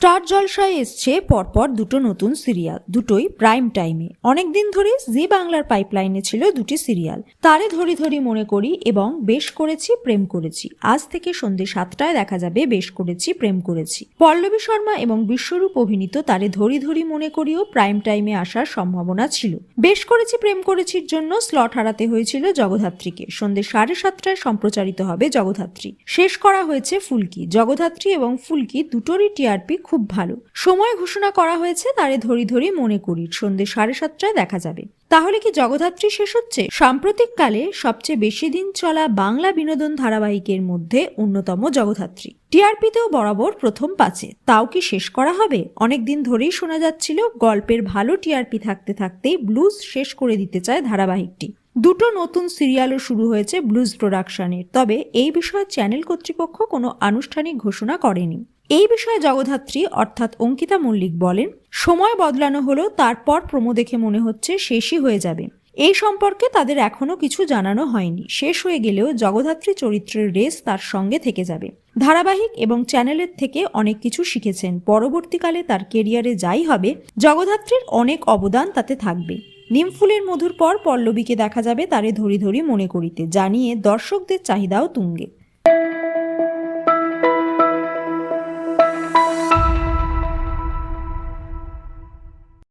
Star জলসায় এসছে পরপর দুটো নতুন সিরিয়াল, দুটোই প্রাইম টাইমে। অনেকদিন ধরে জি বাংলার পাইপলাইনে ছিল দুটি সিরিয়াল। তারে ধরি ধরি মনে করি এবং বেশ করেছি, প্রেম করেছি। আজ থেকে সন্ধে সাতটায় দেখা যাবে, বেশ করেছি, প্রেম করেছি। পল্লবী শর্মা এবং বিশ্বরূপ অভিনীত তারে ধরি ধরি মনে করিও প্রাইম টাইমে আসার সম্ভাবনা ছিল। বেশ করেছি, প্রেম করেছির জন্য স্লট হারাতে হয়েছিল জগধাত্রীকে। সন্ধে সাড়ে সাতটায় সম্প্রচারিত হবে জগধাত্রী। শেষ করা হয়েছে ফুলকি। জগধাত্রী এবং ফুলকি দুটোরই টিআরপি খুব ভালো। সময় ঘোষণা করা হয়েছে, তারে ধরি ধরি মনে করি। সন্ধে সাড়ে সাতটায় দেখা যাবে। তাহলে কি জগধাত্রী শেষ হচ্ছে? সাম্প্রতিককালে সবচেয়ে বেশি দিন চলা বাংলা বিনোদন ধারাবাহিকের মধ্যে অন্যতম জগধাত্রী টিআরপিতেও বরাবর প্রথম পাঁচে। তাও কি শেষ করা হবে? অনেক দিন ধরেই শোনা যাচ্ছিল, গল্পের ভালো টিআরপি থাকতে থাকতেই ব্লুজ শেষ করে দিতে চায় ধারাবাহিকটি। দুটো নতুন সিরিয়ালও শুরু হয়েছে ব্লুজ প্রোডাকশনের। তবে এই বিষয়ে চ্যানেল কর্তৃপক্ষ কোনো আনুষ্ঠানিক ঘোষণা করেনি। এই বিষয়ে জগধাত্রী অর্থাৎ অঙ্কিতা মল্লিক বলেন, সময় বদলানো হলো, তারপর প্রমো দেখে মনে হচ্ছে শেষই হয়ে যাবে। এই সম্পর্কে তাদের এখনও কিছু জানানো হয়নি। শেষ হয়ে গেলেও জগধাত্রী চরিত্রের রেস তার সঙ্গে থেকে যাবে। ধারাবাহিক এবং চ্যানেলের থেকে অনেক কিছু শিখেছেন। পরবর্তীকালে তার কেরিয়ারে যাই হবে, জগধাত্রীর অনেক অবদান তাতে থাকবে। নিমফুলের মধুর পর পল্লবীকে দেখা যাবে তারে ধরি ধরি মনে করিতে, জানিয়ে দর্শকদের চাহিদাও তুঙ্গে।